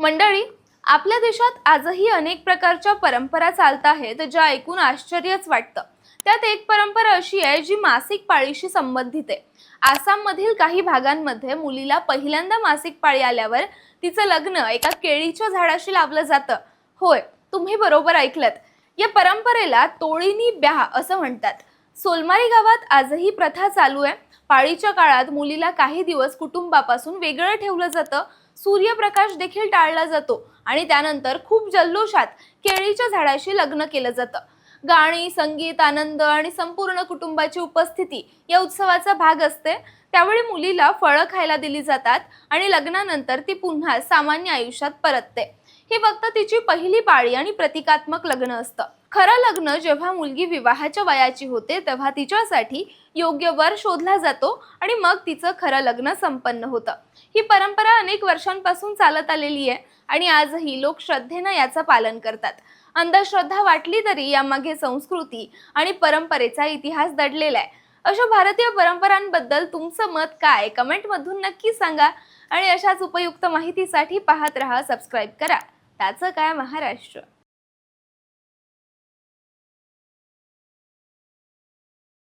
मंडळी आपल्या देशात आजही अनेक प्रकारच्या परंपरा चालत आहेत ज्या ऐकून आश्चर्यच वाटतं. त्यात एक परंपरा अशी आहे जी मासिक पाळीशी संबंधित आहे. आसाममधील काही भागांमध्ये मुलीला पहिल्यांदा मासिक पाळी आल्यावर तिचं लग्न एका केळीच्या झाडाशी लावलं जातं. होय तुम्ही बरोबर ऐकलत. या परंपरेला तोळीनी ब्याह असं म्हणतात. सोलमारी गावात आजही प्रथा चालू आहे. पाळीच्या काळात मुलीला काही दिवस कुटुंबापासून वेगळं ठेवलं जातं. सूर्यप्रकाश देखील टाळला जातो आणि त्यानंतर खूप जल्लोषात केळीच्या झाडाशी लग्न केलं जातं. गाणी संगीत आनंद आणि संपूर्ण कुटुंबाची उपस्थिती या उत्सवाचा भाग असते. त्यावेळी मुलीला फळं खायला दिली जातात आणि लग्नानंतर ती पुन्हा सामान्य आयुष्यात परतते. ही फक्त तिची पहिली पाळी आणि प्रतिकात्मक लग्न असतं. खरं लग्न जेव्हा मुलगी विवाहाच्या वयाची होते तेव्हा तिच्यासाठी योग्य वर शोधला जातो आणि मग तिचं खरं लग्न संपन्न होतं. ही परंपरा अनेक वर्षांपासून चालत आलेली आहे आणि आजही लोक श्रद्धेनं याचं पालन करतात. अंधश्रद्धा वाटली तरी यामागे संस्कृती आणि परंपरेचा इतिहास दडलेला आहे. अशा भारतीय परंपरांबद्दल तुमचं मत काय? कमेंटमधून नक्की सांगा आणि अशाच उपयुक्त माहितीसाठी पाहत रहा सबस्क्राईब करा. त्याचं काय महाराष्ट्र?